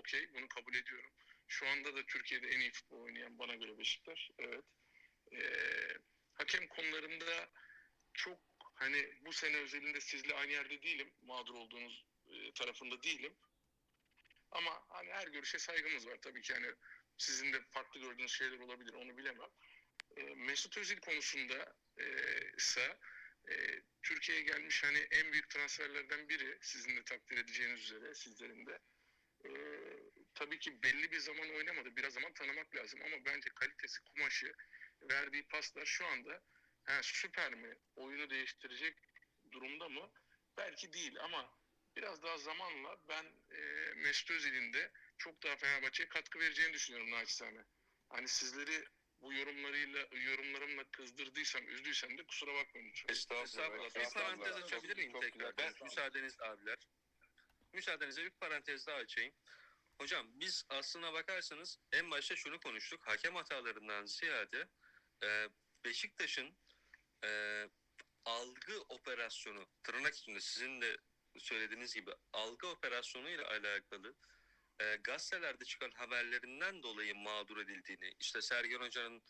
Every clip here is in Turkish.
okey bunu kabul ediyorum. Şu anda da Türkiye'de en iyi futbol oynayan bana göre Beşiktaş. Evet. Ee, hakem konularında çok hani bu sene özelinde sizle aynı yerde değilim. Mağdur olduğunuz e, tarafında değilim. Ama hani her görüşe saygımız var. Tabii ki hani sizin de farklı gördüğünüz şeyler olabilir onu bilemem. E, Mesut Özil konusunda e, ise e, Türkiye'ye gelmiş hani en büyük transferlerden biri sizin de takdir edeceğiniz üzere sizlerin de. E, tabii ki belli bir zaman oynamadı. Biraz zaman tanımak lazım ama bence kalitesi, kumaşı, verdiği paslar şu anda ha, süper mi? Oyunu değiştirecek durumda mı? Belki değil ama biraz daha zamanla ben e, Mesut Özil'in de çok daha Fenerbahçe'ye katkı vereceğini düşünüyorum naçizane. Hani sizleri bu yorumlarıyla yorumlarımla kızdırdıysam, üzdüysem de kusura bakmayın lütfen. Estağfurullah. Bir parantez açabilir miyim tekrar? Ben müsaadenizle abiler. Müsaadenizle bir parantez daha açayım. Hocam biz aslına bakarsanız en başta şunu konuştuk. Hakem hatalarından ziyade e, Beşiktaş'ın e, algı operasyonu tırnak içinde sizin de söylediğiniz gibi algı operasyonu ile alakalı e, gazetelerde çıkan haberlerinden dolayı mağdur edildiğini işte Sergen Hoca'nın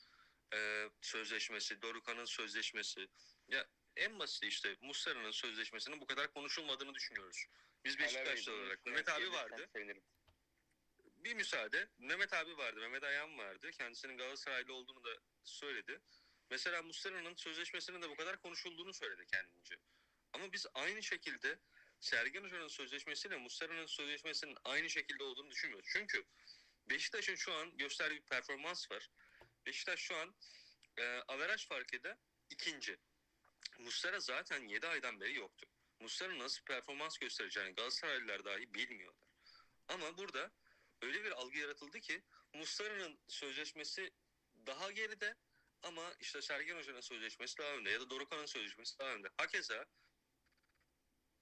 e, sözleşmesi, Dorukhan'ın sözleşmesi ya en basit işte Muslera'nın sözleşmesinin bu kadar konuşulmadığını düşünüyoruz. Biz Beşiktaşlı olarak. Mehmet abi vardı. Sevinirim. Bir müsaade. Mehmet abi vardı. Mehmet Ayan vardı. Kendisinin Galatasaraylı olduğunu da söyledi. Mesela Muslera'nın sözleşmesinin de bu kadar konuşulduğunu söyledi kendince. Ama biz aynı şekilde Sergen Hoca'nın sözleşmesiyle Muslera'nın sözleşmesinin aynı şekilde olduğunu düşünmüyoruz. Çünkü Beşiktaş'ın şu an gösterdiği bir performans var. Beşiktaş şu an e, averaj farkıyla ikinci. Muslera zaten 7 aydan beri yoktu. Muslera nasıl performans göstereceğini Galatasaraylılar dahi bilmiyorlar. Ama burada öyle bir algı yaratıldı ki Muslera'nın sözleşmesi daha geride ama işte Sergen Hoca'nın sözleşmesi daha önde ya da Dorukhan'ın sözleşmesi daha önde. Hakeza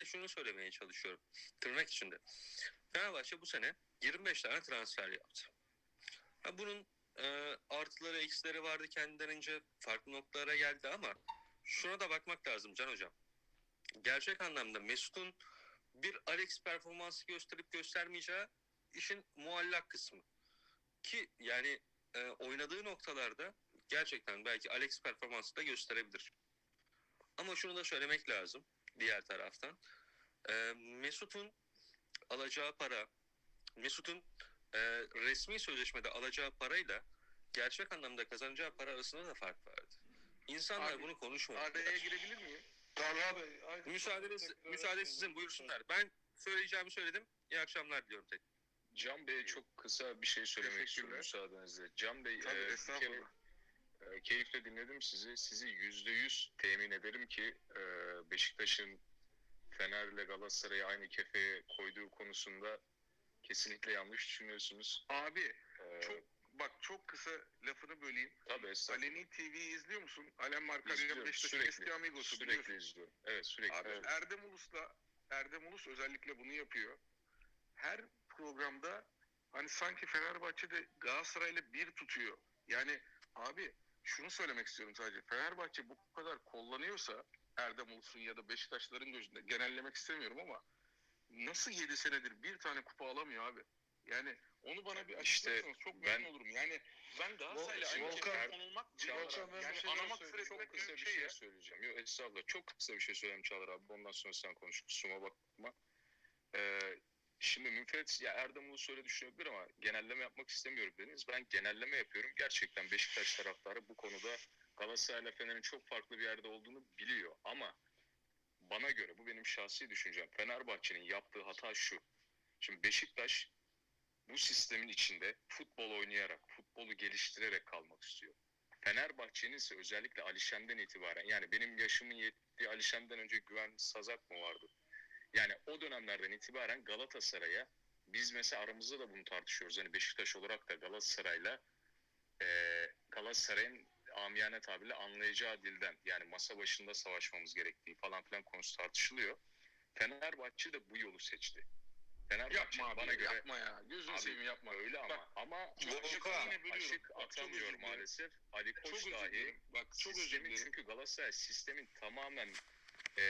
şunu söylemeye çalışıyorum tırnak içinde. Fenerbahçe bu sene 25 tane transfer yaptı. Ha, bunun e, artıları eksileri vardı kendilerince farklı noktalara geldi ama şuna da bakmak lazım Can Hocam. Gerçek anlamda Mesut'un bir Alex performansı gösterip göstermeyeceği işin muallak kısmı. Ki yani e, oynadığı noktalarda gerçekten belki Alex performansı da gösterebilir. Ama şunu da söylemek lazım diğer taraftan. E, Mesut'un alacağı para, Mesut'un e, resmi sözleşmede alacağı parayla gerçek anlamda kazanacağı para arasında da fark vardı. İnsanlar Abi, bunu konuşmuyor. Araya girebilir miyim? Talha Bey. aynı Müsaadeniz, tekrar müsaade sizin buyursunlar. Ben söyleyeceğimi söyledim. İyi akşamlar diliyorum tek. Can Bey'e çok kısa bir şey söylemek istiyorum müsaadenizle. Can Bey Tabii, e, kere, e, keyifle dinledim sizi. Sizi yüzde yüz temin ederim ki e, Beşiktaş'ın Fener'le Galatasaray'ı aynı kefeye koyduğu konusunda kesinlikle yanlış düşünüyorsunuz. Abi E, çok bak çok kısa lafını böleyim. Tabii estağfurullah. Aleni TV'yi izliyor musun? Alem Marka İzliyorum, Beşiktaş'ın sürekli. eski amigosu Sürekli biliyorsun. izliyorum. Evet sürekli. Abi Evet. Erdem Ulus'la Erdem Ulus özellikle bunu yapıyor. Her programda hani sanki Fenerbahçe'de Galatasaray'la bir tutuyor. Yani abi şunu söylemek istiyorum sadece. Fenerbahçe bu kadar kullanıyorsa Erdem Ulus'un ya da Beşiktaşların gözünde genellemek istemiyorum ama nasıl 7 senedir bir tane kupa alamıyor abi? Yani onu bana bir İşte açıklarsanız çok ben- memnun olurum. Yani ben Galatasaray'la aynı Volkan- konulmak Volkan, ben yani şey anamak söyleyeyim. Çok kısa bir şey şey söyleyeceğim. Yok estağfurullah. Çok kısa bir şey söyleyeyim Çağlar abi. Ondan sonra sen konuş. Kusuruma bakma. Ee, şimdi müfret ya Erdem Ulu öyle düşünebilir ama genelleme yapmak istemiyorum dediniz. Ben genelleme yapıyorum. Gerçekten Beşiktaş taraftarı bu konuda Galatasaray'la Fener'in çok farklı bir yerde olduğunu biliyor. Ama bana göre bu benim şahsi düşüncem. Fenerbahçe'nin yaptığı hata şu. Şimdi Beşiktaş bu sistemin içinde futbol oynayarak, futbolu geliştirerek kalmak istiyor. Fenerbahçe'nin ise özellikle Alişen'den itibaren yani benim yaşımın yettiği Alişen'den önce Güven Sazak mı vardı? Yani o dönemlerden itibaren Galatasaray'a biz mesela aramızda da bunu tartışıyoruz. Hani Beşiktaş olarak da Galatasaray'la eee Galatasaray'ın amiyane tabirle anlayacağı dilden yani masa başında savaşmamız gerektiği falan filan konusu tartışılıyor. Fenerbahçe de bu yolu seçti. Fenerbahçe Yapma abi bana göre yapma ya. Gözünü seveyim yapma. öyle ama Bak, ama çok aşık, atamıyor maalesef. Ali Koç Çok dahi. Bak çok sistemin çünkü Galatasaray sistemin tamamen e,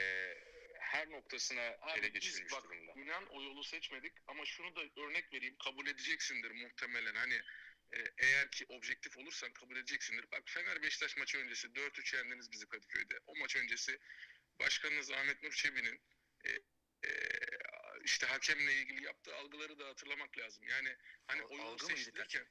her noktasına Abi ele geçirilmiş bak durumda. inan o yolu seçmedik ama şunu da örnek vereyim kabul edeceksindir muhtemelen hani e, eğer ki objektif olursan kabul edeceksindir. Bak Fener Beşiktaş maçı öncesi 4-3 yendiniz bizi Kadıköy'de. O maç öncesi başkanınız Ahmet Nur Çebi'nin e, e, işte hakemle ilgili yaptığı algıları da hatırlamak lazım. Yani hani Al- o yolu algı mıydı seçtirirken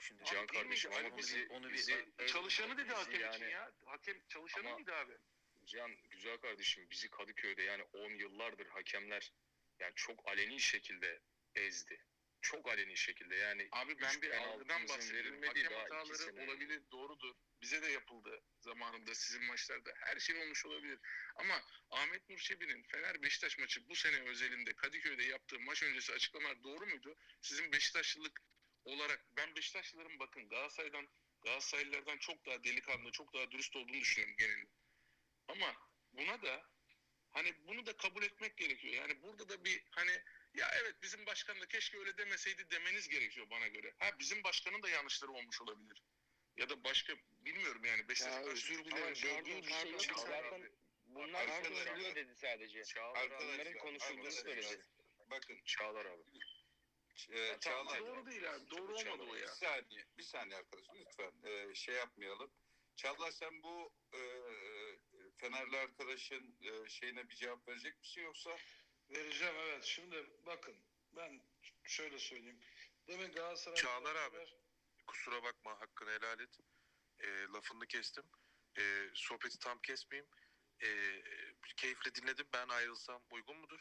Şimdi Can kardeşim Onu bizi, onu bir- bizi çalışanı dedi bizi hakem için yani- ya. Hakem çalışanı Ama- mıydı abi? Can güzel kardeşim bizi Kadıköy'de yani 10 yıllardır hakemler yani çok aleni şekilde ezdi. Çok aleni şekilde yani Abi ben bir algıdan bahsediyorum. Hakem hataları olabilir, doğrudur. Bize de yapıldı zamanında sizin maçlarda. Her şey olmuş olabilir. Ama Ahmet Nur Çebi'nin Fener Beşiktaş maçı bu sene özelinde Kadıköy'de yaptığı maç öncesi açıklamalar doğru muydu? Sizin Beşiktaşlılık olarak ben Beşiktaşlıların bakın Galatasaray'dan Galatasaraylılardan çok daha delikanlı, çok daha dürüst olduğunu düşünüyorum genelde. Ama buna da hani bunu da kabul etmek gerekiyor. Yani burada da bir hani ya evet bizim başkan da keşke öyle demeseydi demeniz gerekiyor bana göre. Ha bizim başkanın da yanlışları olmuş olabilir. Ya da başka bilmiyorum yani Beşiktaş Ya özür dilerim. Gördüğüm bir şey Zaten pardon. bunlar konuşuluyor dedi sadece. Çağlar Bunların konuşulduğunu söyledi. Bakın Çağlar abi. e, Tamam, Çağlar. doğru değil abi. Doğru olmadı o Bir ya. saniye, bir saniye arkadaşım lütfen e, şey yapmayalım. Çağlar sen bu e, Fenerli arkadaşın e, şeyine bir cevap verecek misin yoksa? Vereceğim evet. Şimdi bakın ben şöyle söyleyeyim. Demin Galatasaray... Çağlar abi. Kusura bakma hakkını helal et. E, lafını kestim. E, sohbeti tam kesmeyeyim. E, keyifle dinledim. Ben ayrılsam uygun mudur?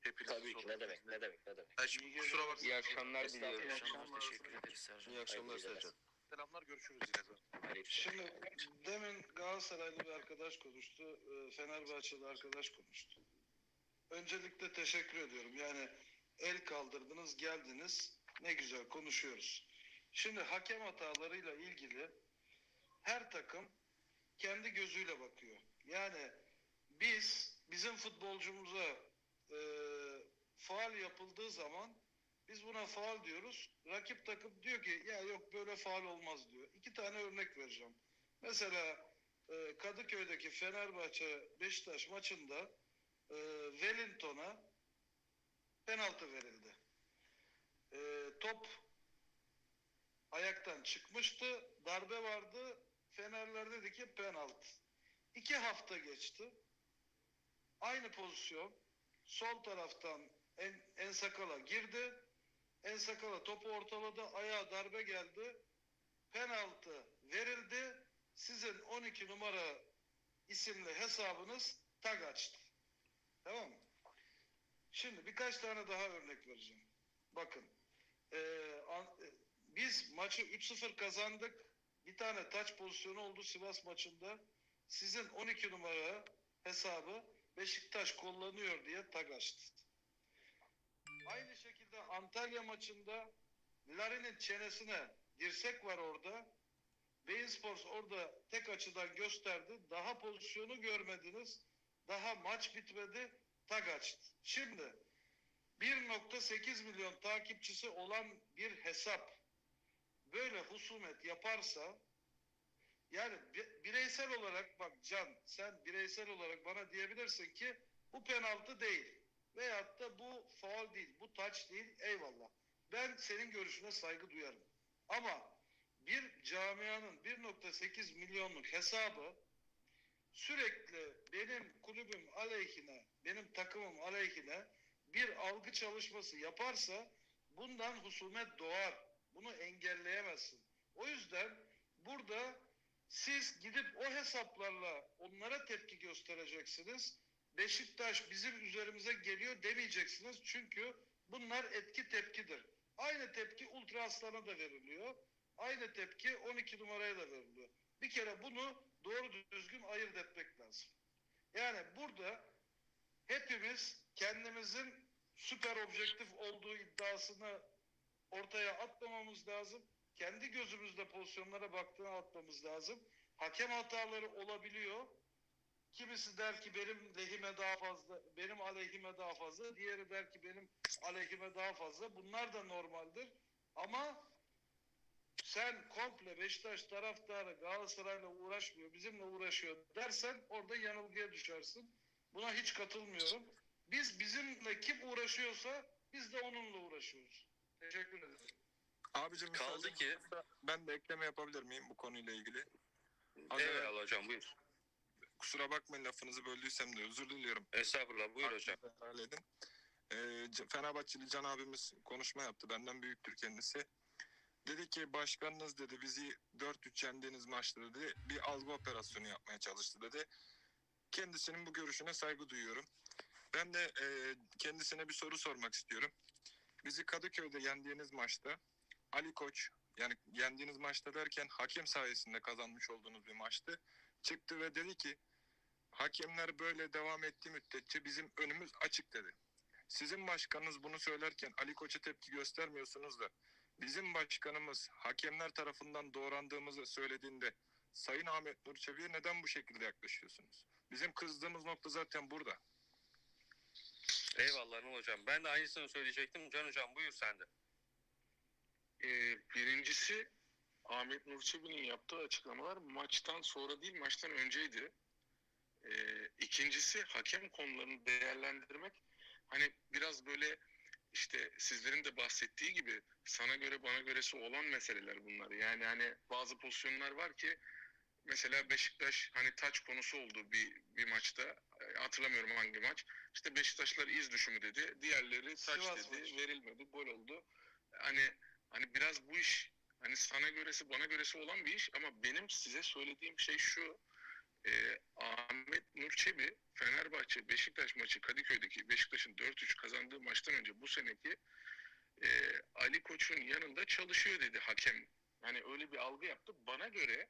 Hepiniz Tabii ki ne demek ne demek ne demek. Ha, şimdi kusura bakma. İyi akşamlar İyi diliyorum. akşamlar teşekkür ederiz Sercan. İyi akşamlar Sercan. Selamlar görüşürüz yine. Şimdi demin Galatasaraylı bir arkadaş konuştu. Fenerbahçeli arkadaş konuştu. Öncelikle teşekkür ediyorum. Yani el kaldırdınız, geldiniz. Ne güzel konuşuyoruz. Şimdi hakem hatalarıyla ilgili her takım kendi gözüyle bakıyor. Yani biz bizim futbolcumuza e, faal yapıldığı zaman biz buna faal diyoruz. Rakip takım diyor ki ya yok böyle faal olmaz diyor. İki tane örnek vereceğim. Mesela e, Kadıköy'deki Fenerbahçe Beşiktaş maçında e, Wellington'a penaltı verildi. E, top ayaktan çıkmıştı. Darbe vardı. Fenerler dedi ki penaltı. İki hafta geçti. Aynı pozisyon. Sol taraftan en, en sakala girdi. En sakala topu ortaladı. Ayağa darbe geldi. Penaltı verildi. Sizin 12 numara isimli hesabınız tag açtı. Tamam mı? Şimdi birkaç tane daha örnek vereceğim. Bakın. eee, an- e, biz maçı 3-0 kazandık. Bir tane taç pozisyonu oldu Sivas maçında. Sizin 12 numara hesabı Beşiktaş kullanıyor diye tag açtı. Aynı şekilde Antalya maçında Larin'in çenesine dirsek var orada. Beyin Sports orada tek açıdan gösterdi. Daha pozisyonu görmediniz. Daha maç bitmedi. Tag açtı. Şimdi 1.8 milyon takipçisi olan bir hesap böyle husumet yaparsa yani bi- bireysel olarak bak Can sen bireysel olarak bana diyebilirsin ki bu penaltı değil veyahut da bu faul değil bu taç değil eyvallah. Ben senin görüşüne saygı duyarım. Ama bir camianın 1.8 milyonluk hesabı sürekli benim kulübüm aleyhine, benim takımım aleyhine bir algı çalışması yaparsa bundan husumet doğar. Bunu engelleyemezsin. O yüzden burada siz gidip o hesaplarla onlara tepki göstereceksiniz. Beşiktaş bizim üzerimize geliyor demeyeceksiniz. Çünkü bunlar etki tepkidir. Aynı tepki Ultra Aslan'a da veriliyor. Aynı tepki 12 numaraya da veriliyor. Bir kere bunu doğru düzgün ayırt etmek lazım. Yani burada hepimiz kendimizin süper objektif olduğu iddiasını ortaya atmamamız lazım. Kendi gözümüzde pozisyonlara baktığını atmamız lazım. Hakem hataları olabiliyor. Kimisi der ki benim lehime daha fazla, benim aleyhime daha fazla. Diğeri der ki benim aleyhime daha fazla. Bunlar da normaldir. Ama sen komple Beşiktaş taraftarı Galatasaray'la uğraşmıyor, bizimle uğraşıyor dersen orada yanılgıya düşersin. Buna hiç katılmıyorum. Biz bizimle kim uğraşıyorsa biz de onunla uğraşıyoruz. Teşekkür ederim. Abicim Kaldı ki ben de ekleme yapabilir miyim bu konuyla ilgili? Az evvel- eyvallah hocam buyur. Kusura bakmayın lafınızı böldüysem de özür diliyorum. Estağfurullah buyur hocam. Edin. Ee, Fenerbahçeli Can abimiz konuşma yaptı. Benden büyüktür kendisi. Dedi ki başkanınız dedi bizi 4-3 yendiğiniz maçta dedi bir algı operasyonu yapmaya çalıştı dedi. Kendisinin bu görüşüne saygı duyuyorum. Ben de e, kendisine bir soru sormak istiyorum. Bizi Kadıköy'de yendiğiniz maçta Ali Koç yani yendiğiniz maçta derken hakem sayesinde kazanmış olduğunuz bir maçtı. Çıktı ve dedi ki hakemler böyle devam ettiği müddetçe bizim önümüz açık dedi. Sizin başkanınız bunu söylerken Ali Koç'a tepki göstermiyorsunuz da bizim başkanımız hakemler tarafından doğrandığımızı söylediğinde Sayın Ahmet Nur Çebi'ye neden bu şekilde yaklaşıyorsunuz? Bizim kızdığımız nokta zaten burada. Eyvallah Anıl hocam. Ben de aynısını söyleyecektim. Can hocam buyur sen de. Ee, birincisi Ahmet Nur Çebi'nin yaptığı açıklamalar maçtan sonra değil maçtan önceydi. Ee, ikincisi hakem konularını değerlendirmek hani biraz böyle işte sizlerin de bahsettiği gibi sana göre bana göresi olan meseleler bunlar. Yani hani bazı pozisyonlar var ki mesela Beşiktaş hani taç konusu oldu bir bir maçta Ee, hatırlamıyorum hangi maç. İşte Beşiktaşlar iz düşümü dedi. Diğerleri taç Sivas dedi. maçı. Verilmedi. Gol oldu. Hani hani biraz bu iş hani sana göresi bana göresi olan bir iş ama benim size söylediğim şey şu. Ee, Ahmet Nur Çebi Fenerbahçe Beşiktaş maçı Kadıköy'deki Beşiktaş'ın 4-3 kazandığı maçtan önce bu seneki e, Ali Koç'un yanında çalışıyor dedi hakem. Hani öyle bir algı yaptı. Bana göre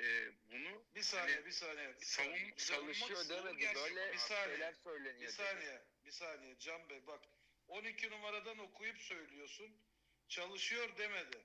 e, bunu Bir saniye, Hani bir saniye. Bir savun- saniye. Çalışıyor demedi. Böyle Bir saniye. şeyler söyleniyor. Bir dedi. saniye, bir saniye Can Bey bak 12 numaradan okuyup söylüyorsun. Çalışıyor demedi.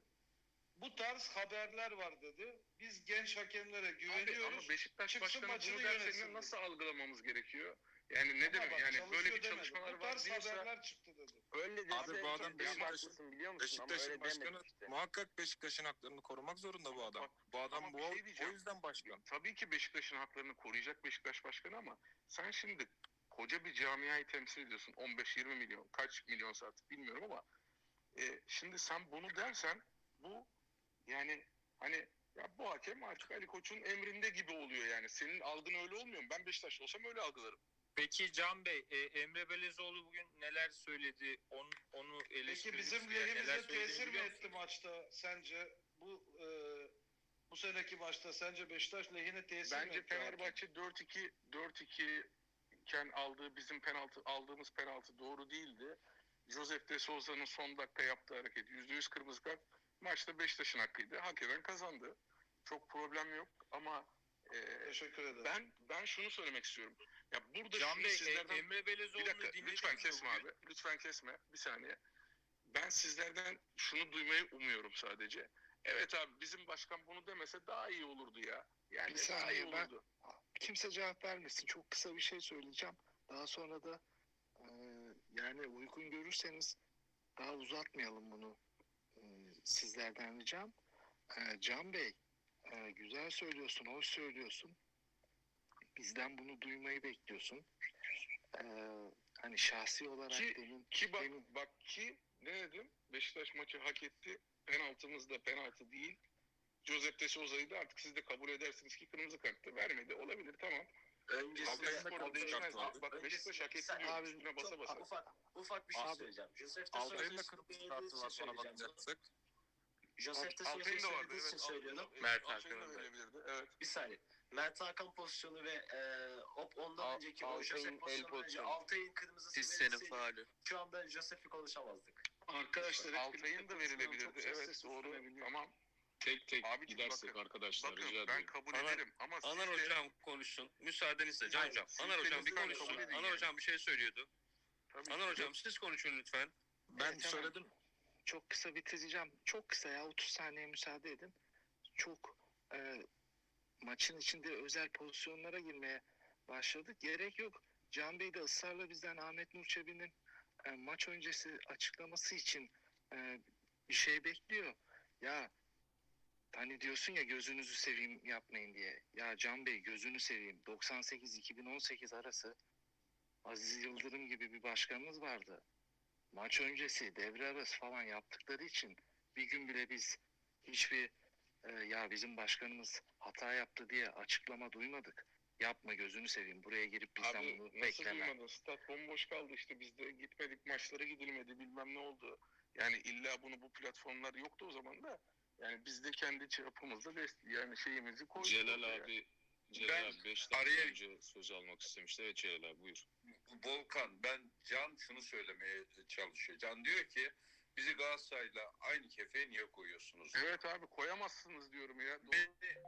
Bu tarz haberler var dedi. Biz genç hakemlere Abi güveniyoruz. ama Beşiktaş Çıksın başkanı bunu dedi. nasıl algılamamız gerekiyor? Yani ne Ama demek bak, yani böyle bir demedi. çalışmalar Bu var tarz diyorsa haberler çıktı dedi. Öyle dedi. Abi bu adam haklısın biliyor musun? Ama Beşiktaş'ın öyle demedi başkanı işte. muhakkak Beşiktaş'ın haklarını korumak zorunda bu adam. Bak, Bu adam bu şey o diyeceğim. yüzden başkan. tabii ki Beşiktaş'ın haklarını koruyacak Beşiktaş başkanı ama sen şimdi koca bir camiayı temsil ediyorsun. 15-20 milyon, kaç milyon artık bilmiyorum ama e, şimdi sen bunu dersen bu yani hani ya bu hakem artık Ali Koç'un emrinde gibi oluyor yani. Senin algın öyle olmuyor mu? Ben Beşiktaşlı olsam öyle algılarım. Peki Can Bey, e, Emre Belezoğlu bugün neler söyledi? Onu, onu Peki eleştirdiniz. bizim mi? Lehimize tesir mi etti maçta sence? Bu e, bu seneki maçta sence Beşiktaş lehine tesir mi Bence etti? Fenerbahçe 4-2 4-2 iken aldığı bizim penaltı aldığımız penaltı doğru değildi. Josep de Souza'nın son dakika yaptığı hareket %100 kırmızı kart. Maçta Beşiktaş'ın hakkıydı. Hak eden kazandı. Çok problem yok ama e, Teşekkür ederim. ben ben şunu söylemek istiyorum. Ya burada Can şunu Bey, sizlerden Emre bir Belezoğlu'nu dakika dinlediniz lütfen kesme bugün? abi. Lütfen kesme. Bir saniye. Ben sizlerden şunu duymayı umuyorum sadece. Evet abi bizim başkan bunu demese daha iyi olurdu ya. Yani Bir daha iyi saniye, ben- olurdu. kimse cevap vermesin. Çok kısa bir şey söyleyeceğim. Daha sonra da e, yani uygun görürseniz daha uzatmayalım bunu. Sizlerden ricam. E, Can Bey, e, güzel söylüyorsun, hoş söylüyorsun. Bizden bunu duymayı bekliyorsun. E, hani şahsi olarak Ki- demin Ki bak, Benim- bak ki ne dedim? Beşiktaş maçı hak etti. Penaltımız da penaltı değil. Josep de Souza'yı da artık siz de kabul edersiniz ki kırmızı kartı vermedi. Olabilir tamam. Öncesinde Altay'ın da kırmızı kırmızı kartı değişmez. Bak Beşiktaş hak etti Abi, diyorum üstüne basa basa. Ufak, ufak bir şey Abi, söyleyeceğim. Joseph de Altay'ın da Souza'yı kırmızı kartı var bana bakacaksak. Joseph de Souza'yı söylediği için Evet, söylüyorum. Mert Hakan'ın da. verebilirdi. Evet. Bir saniye. Mert Hakan pozisyonu ve e, hop ondan Al- önceki o Altay'ın Joseph pozisyonu önce. Altay'ın kırmızısı Siz senin verilseydi faali. şu anda Joseph'i konuşamazdık. Arkadaşlar Altay'ın da verilebilirdi. Evet doğru. Tamam. Tek tek Abicim gidersek bakın, arkadaşlar Bakın rica ben kabul Anar- ederim ama Anar siz de- hocam konuşsun. Müsaadenizle Can hocam. Anar hocam bir konuşsun. Anar yani. hocam bir şey söylüyordu. Tabii Anar hocam siz konuşun lütfen. Ben Evet, tamam. Çok kısa bitireceğim. Çok kısa ya 30 saniye müsaade edin. Çok e, maçın içinde özel pozisyonlara girmeye başladık. Gerek yok. Can Bey de ısrarla bizden Ahmet Nur Çebi'nin e, maç öncesi açıklaması için e, bir şey bekliyor. Ya hani diyorsun ya gözünüzü seveyim yapmayın diye. Ya Can Bey gözünü seveyim 98-2018 arası Aziz Yıldırım gibi bir başkanımız vardı. Maç öncesi devre arası falan yaptıkları için bir gün bile biz hiçbir e, ya bizim başkanımız hata yaptı diye açıklama duymadık. Yapma gözünü seveyim buraya girip bizden Abi bunu bekleme. duymadın? Stat bomboş kaldı işte biz de gitmedik maçlara gidilmedi bilmem ne oldu. Yani illa bunu bu platformlar yoktu o zaman da. Yani biz de kendi çapımızda dest yani şeyimizi koyduk. Celal abi Celal Ben abi 5 dakika araya- önce söz almak istemişti. Evet Celal abi buyur. Volkan ben Can şunu söylemeye çalışıyor. Can diyor ki bizi Galatasaray'la aynı kefeye niye koyuyorsunuz? Evet abi koyamazsınız diyorum ya. Doğru. Beni,